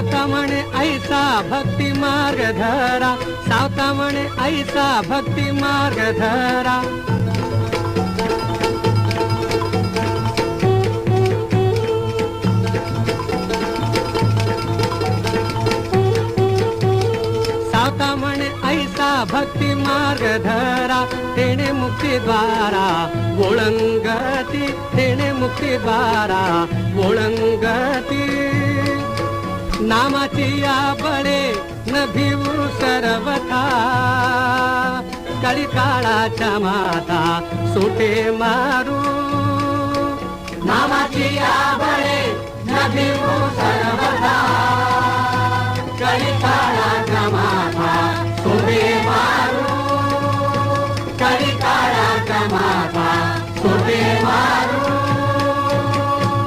म्हणे ऐसा भक्ती मार्ग धरा सावता म्हणे ऐसा भक्ती मार्ग धरा। सावता म्हणे ऐसा भक्ती मार्ग धरा तेने मुक्ती द्वारा गोळंगती तेने मुक्ती द्वारा। नामाची बळे न भिवू सर्वथा. कळी काळाच्या माता सुटे मारू. नामाची बळे न भिवू सर्वथा. कळी काळाच्या माता सुटे मारू. कळी काळाच्या माता